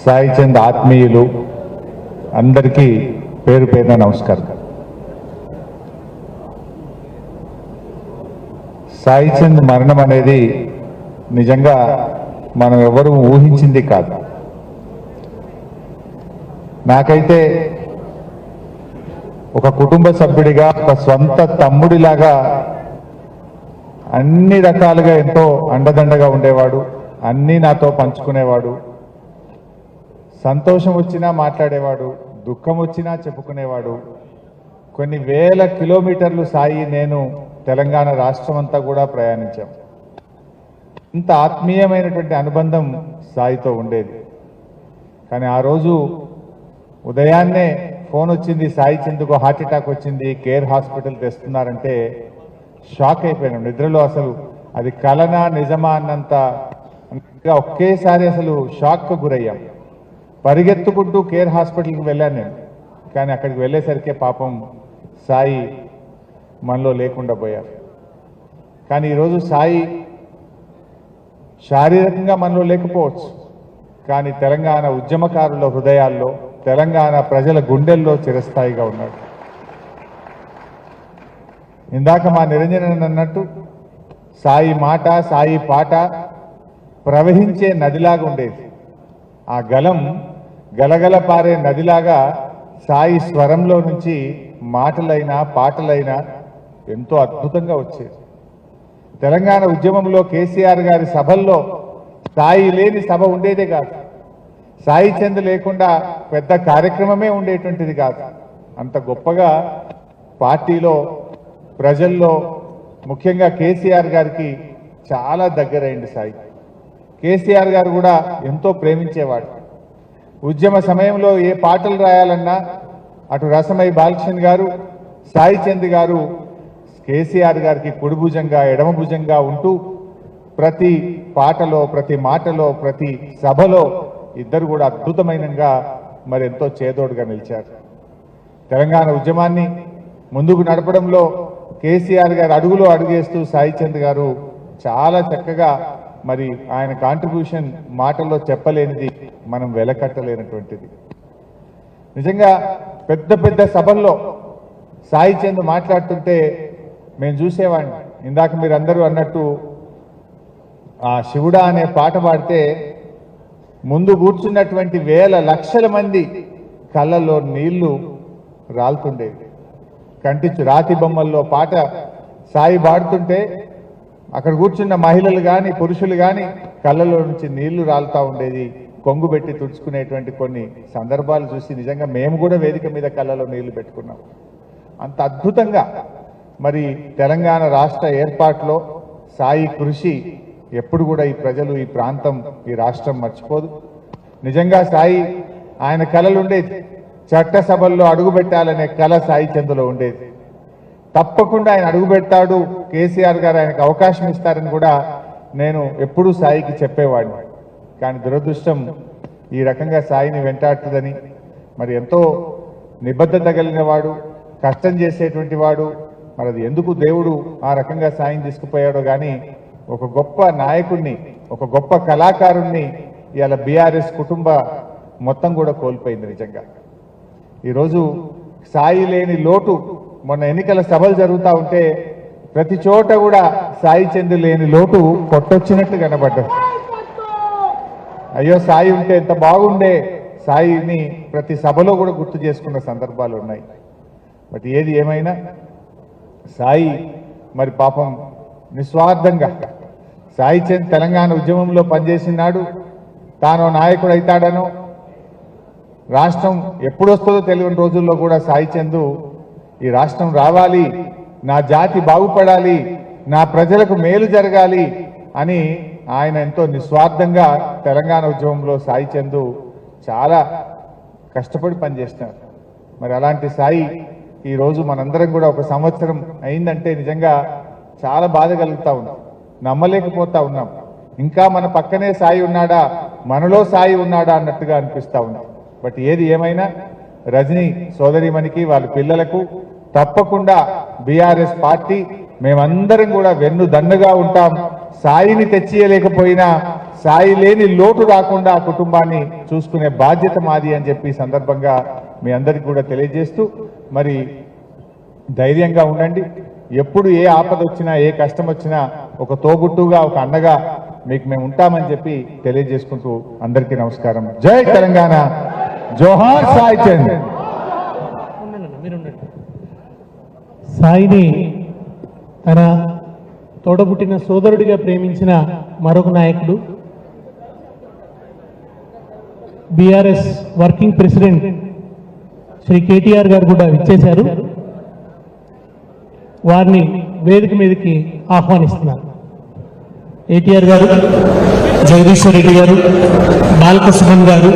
సాయి చంద్ ఆత్మీయులు అందరికీ పేరు పేరున నమస్కారం. సాయి చంద్ మరణం అనేది నిజంగా మనం ఎవరూ ఊహించింది కాదు. నాకైతే ఒక కుటుంబ సభ్యుడిగా ఒక స్వంత తమ్ముడిలాగా అన్ని రకాలుగా ఎంతో అండదండగా ఉండేవాడు అన్నీ నాతో పంచుకునేవాడు. సంతోషం వచ్చినా మాట్లాడేవాడు దుఃఖం వచ్చినా చెప్పుకునేవాడు. కొన్ని వేల కిలోమీటర్లు సాయి నేను తెలంగాణ రాష్ట్రం అంతా కూడా ప్రయాణించాం. ఇంత ఆత్మీయమైనటువంటి అనుబంధం సాయితో ఉండేది. కానీ ఆ రోజు ఉదయాన్నే ఫోన్ వచ్చింది సాయి చందుకు హార్ట్ అటాక్ వచ్చింది కేర్ హాస్పిటల్ తెస్తున్నారంటే షాక్ అయిపోయాను నిద్రలో అసలు. అది కలనా నిజమా అన్నంత ఒకేసారి అసలు షాక్కు గురయ్యాం. పరిగెత్తుకుంటూ కేర్ హాస్పిటల్కి వెళ్ళాను నేను. కానీ అక్కడికి వెళ్ళేసరికే పాపం సాయి మనలో లేకుండా పోయారు. కానీ ఈరోజు సాయి శారీరకంగా మనలో లేకపోవచ్చు. కానీ తెలంగాణ ఉద్యమకారుల హృదయాల్లో తెలంగాణ ప్రజల గుండెల్లో చిరస్థాయిగా ఉన్నాడు. ఇందాక మా నిరంజన్ అన్నట్టు సాయి మాట సాయి పాట ప్రవహించే నదిలాగా ఉండేది. ఆ గలం గలగల పారే నదిలాగా సాయి స్వరంలో నుంచి మాటలైనా పాటలైనా ఎంతో అద్భుతంగా వచ్చేది. తెలంగాణ ఉద్యమంలో కేసీఆర్ గారి సభల్లో సాయి లేని సభ ఉండేదే కాదు. సాయి చంద్ లేకుండా పెద్ద కార్యక్రమమే ఉండేటువంటిది కాదు. అంత గొప్పగా పార్టీలో ప్రజల్లో ముఖ్యంగా కేసీఆర్ గారికి చాలా దగ్గరైంది సాయి. కేసీఆర్ గారు కూడా ఎంతో ప్రేమించేవాడు. ఉద్యమ సమయంలో ఏ పాటలు రాయాలన్నా అటు రసమై బాలకృష్ణ గారు సాయి చంద్ గారు కేసీఆర్ గారికి కుడి భుజంగా ఎడమ భుజంగా ఉంటూ ప్రతి పాటలో ప్రతి మాటలో ప్రతి సభలో ఇద్దరు కూడా అద్భుతమైనగా మరి ఎంతో చేదోడుగా నిలిచారు. తెలంగాణ ఉద్యమాన్ని ముందుకు నడపడంలో కేసీఆర్ గారు అడుగులో అడుగేస్తూ సాయి చంద్ గారు చాలా చక్కగా మరి ఆయన కాంట్రిబ్యూషన్ మాటల్లో చెప్పలేనిది మనం వెలకట్టలేనటువంటిది. నిజంగా పెద్ద పెద్ద సభల్లో సాయి చంద్ మాట్లాడుతుంటే మేము చూసేవాడిని ఇందాక మీరు అందరూ అన్నట్టు ఆ శివుడా అనే పాట పాడితే ముందు కూర్చున్నటువంటి వేల లక్షల మంది కళ్ళల్లో నీళ్ళు రాలుతుండేవి కంటించు రాతి బొమ్మల్లో పాట సాయి పాడుతుంటే అక్కడ కూర్చున్న మహిళలు కానీ పురుషులు కానీ కళ్ళలో నుంచి నీళ్ళు రాలుతూ ఉండేది. కొంగు పెట్టి తుడుచుకునేటువంటి కొన్ని సందర్భాలు చూసి నిజంగా మేము కూడా వేదిక మీద కళ్ళలో నీళ్ళు పెట్టుకున్నాం. అంత అద్భుతంగా మరి తెలంగాణ రాష్ట్ర ఏర్పాటులో సాయి కృషి ఎప్పుడు కూడా ఈ ప్రజలు ఈ ప్రాంతం ఈ రాష్ట్రం మర్చిపోదు. నిజంగా సాయి ఆయన కళలు ఉండేది చట్టసభల్లో అడుగుపెట్టాలనే కళ సాయి చందులో ఉండేది. తప్పకుండా ఆయన అడుగు పెడతాడు కేసీఆర్ గారు ఆయనకు అవకాశం ఇస్తారని కూడా నేను ఎప్పుడూ సాయికి చెప్పేవాడిని. కానీ దురదృష్టం ఈ రకంగా సాయిని వెంటాడుతుందని మరి ఎంతో నిబద్ధత కలిగిన వాడు కష్టం చేసేటువంటి వాడు మరి అది ఎందుకు దేవుడు ఆ రకంగా సాయం తీసుకుపోయాడో కానీ ఒక గొప్ప నాయకుడిని ఒక గొప్ప కళాకారుణ్ణి ఇవాళ బీఆర్ఎస్ కుటుంబ మొత్తం కూడా కోల్పోయింది నిజంగా. ఈరోజు సాయి లేని లోటు మొన్న ఎన్నికల సభలు జరుగుతూ ఉంటే ప్రతి చోట కూడా సాయి చందు లేని లోటు కొట్టొచ్చినట్టు కనబడ్డది అయ్యో సాయి ఉంటే ఎంత బాగుండే. సాయిని ప్రతి సభలో కూడా గుర్తు చేసుకున్న సందర్భాలు ఉన్నాయి. బట్ ఏది ఏమైనా సాయి మరి పాపం నిస్వార్థంగా సాయి చంద్ తెలంగాణ ఉద్యమంలో పనిచేసినాడు. తాను నాయకుడు అవుతాడనో. రాష్ట్రం ఎప్పుడొస్తుందో తెలియని రోజుల్లో కూడా సాయి చందు ఈ రాష్ట్రం రావాలి నా జాతి బాగుపడాలి నా ప్రజలకు మేలు జరగాలి అని ఆయన ఎంతో నిస్వార్థంగా తెలంగాణ ఉద్యమంలో సాయి చందు చాలా కష్టపడి పనిచేస్తున్నారు. మరి అలాంటి సాయి ఈరోజు మనందరం కూడా ఒక సంవత్సరం అయిందంటే నిజంగా చాలా బాధ కలుగుతా ఉన్నాం నమ్మలేకపోతా ఉన్నాం. ఇంకా మన పక్కనే సాయి ఉన్నాడా మనలో సాయి ఉన్నాడా అన్నట్టుగా అనిపిస్తూ ఉన్నాం బట్ ఏది ఏమైనా రజనీ సోదరిమణికి వాళ్ళ పిల్లలకు తప్పకుండా బీఆర్ఎస్ పార్టీ మేమందరం కూడా వెన్ను దన్నుగా ఉంటాం. సాయిని తెచ్చియలేకపోయినా సాయి లేని లోటు రాకుండా ఆ కుటుంబాన్ని చూసుకునే బాధ్యత మాది అని చెప్పి సందర్భంగా మీ అందరికీ కూడా తెలియజేస్తూ మరి ధైర్యంగా ఉండండి. ఎప్పుడు ఏ ఆపద వచ్చినా ఏ కష్టం వచ్చినా ఒక తోగుట్టుగా ఒక అన్నగా మీకు మేము ఉంటామని చెప్పి తెలియజేసుకుంటూ అందరికీ నమస్కారం. జై తెలంగాణ. జోహార్ సాయి చంద్. సాయిని తన తోడబుట్టిన సోదరుడిగా ప్రేమించిన మరొక నాయకుడు BRS working president Shri KTR garu కూడా ఇచ్చేశారు వారిని వేదిక మీదకి ఆహ్వానిస్తున్నారు. ఏటీఆర్ గారు జగదీశ్వర్ రెడ్డి గారు బాలకృష్ణన్ గారు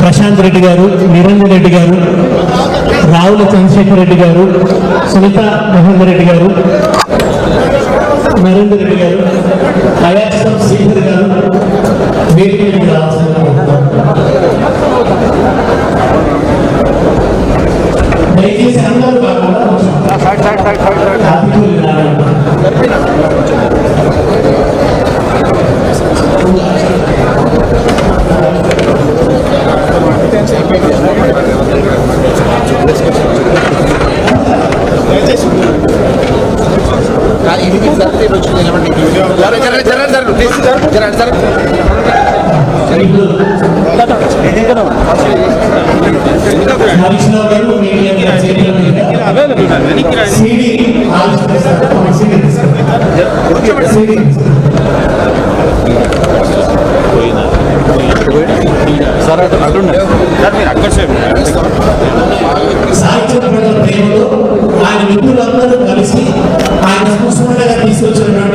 ప్రశాంత్ రెడ్డి గారు నిరంజన్ రెడ్డి గారు రావుల చంద్రశేఖర్ రెడ్డి గారు సునీత మహేందర్ రెడ్డి గారు నరేందర్ రెడ్డి గారు అయాసం శ్రీధర్ గారు వేరే కూడా ఆవిష్కరిస్తారు. ఒక సీడీ తీసుకోండి. సీడీ సాహిత్య ప్రజల ప్రేమతో ఆయన మిత్రులందరూ కలిసి ఆయన సంస్మరణగా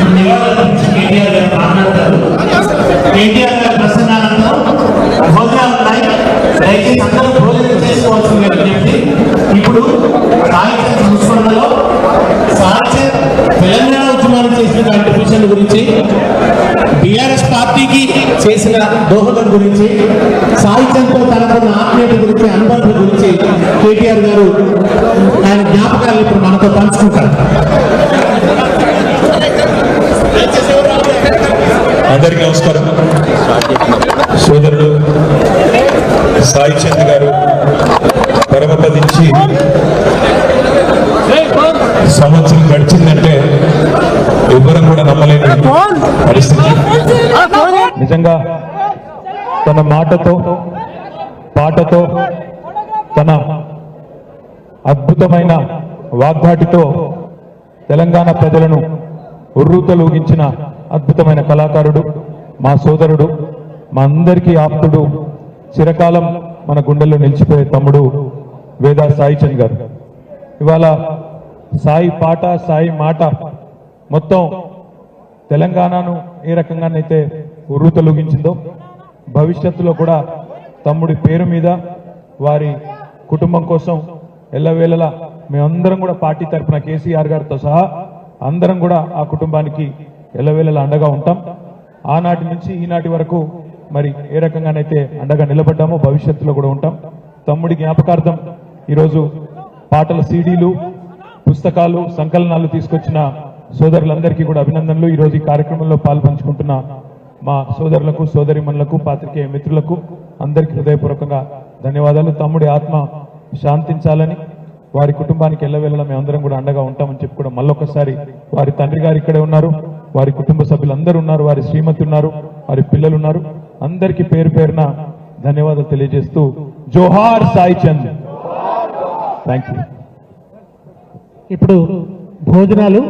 అసలు నివాళులు గారి ప్రసంగాలతో భోజనాలు ఉన్నాయి దయచేసి అందరూ ఇప్పుడు సాహిత్య సంస్కరణలో సాహిత్య తెలంగాణ ఉద్యమానికి చేసిన కాంట్రిబ్యూషన్ గురించి బీఆర్ఎస్ పార్టీకి చేసిన దోహదం గురించి సాహిత్యంతో తనకున్న ఆత్మీయత గురించి అనుబంధం గురించి కేటీఆర్ గారు ఆయన జ్ఞాపకాలు ఇప్పుడు మనతో పంచుకుంటారు అందరికీ నమస్కారం. సోదరుడు సాయి చంద్ గారు పరమపదించి సంవత్సరం గడిచిందంటే ఎవ్వరం కూడా నమ్మలేని పరిస్థితి. నిజంగా తన మాటతో పాటతో తన అద్భుతమైన వాగ్దాటితో తెలంగాణ ప్రజలను ఉర్రూతలూగించిన అద్భుతమైన కళాకారుడు మా సోదరుడు మా అందరికీ ఆప్తుడు చిరకాలం మన గుండెల్లో నిలిచిపోయే తమ్ముడు వేదా సాయి చంద్ గారు. ఇవాళ సాయి పాట సాయి మాట మొత్తం తెలంగాణను ఏ రకంగానైతే ఉర్రూతలూగించిందో భవిష్యత్తులో కూడా తమ్ముడి పేరు మీద వారి కుటుంబం కోసం ఎల్లవేళలా మేమందరం కూడా పార్టీ తరఫున కేసీఆర్ గారితో సహా అందరం కూడా ఆ కుటుంబానికి ఎల్లవేళలా అండగా ఉంటాం. ఆనాటి నుంచి ఈనాటి వరకు మరి ఏ రకంగానైతే అండగా నిలబడ్డామో భవిష్యత్తులో కూడా ఉంటాం. తమ్ముడి జ్ఞాపకార్థం ఈరోజు పాటల సీడీలు పుస్తకాలు సంకలనాలు తీసుకొచ్చిన సోదరులందరికీ కూడా అభినందనలు. ఈ రోజు ఈ కార్యక్రమంలో పాల్పంచుకుంటున్న మా సోదరులకు సోదరిమణులకు పాత్రికేయ మిత్రులకు అందరికీ హృదయపూర్వకంగా ధన్యవాదాలు. తమ్ముడి ఆత్మ శాంతించాలని వారి కుటుంబానికి ఎల్లవేళలా మేమందరం కూడా అండగా ఉంటామని చెప్పి కూడా మళ్ళొకసారి వారి తండ్రి గారు ఇక్కడే ఉన్నారు. వారి కుటుంబ సభ్యులందరూ ఉన్నారు వారి శ్రీమతి ఉన్నారు వారి పిల్లలు ఉన్నారు. అందరికీ పేరు పేరున ధన్యవాదాలు తెలియజేస్తూ జోహార్ సాయి చంద్. థ్యాంక్ యూ ఇప్పుడు భోజనాలు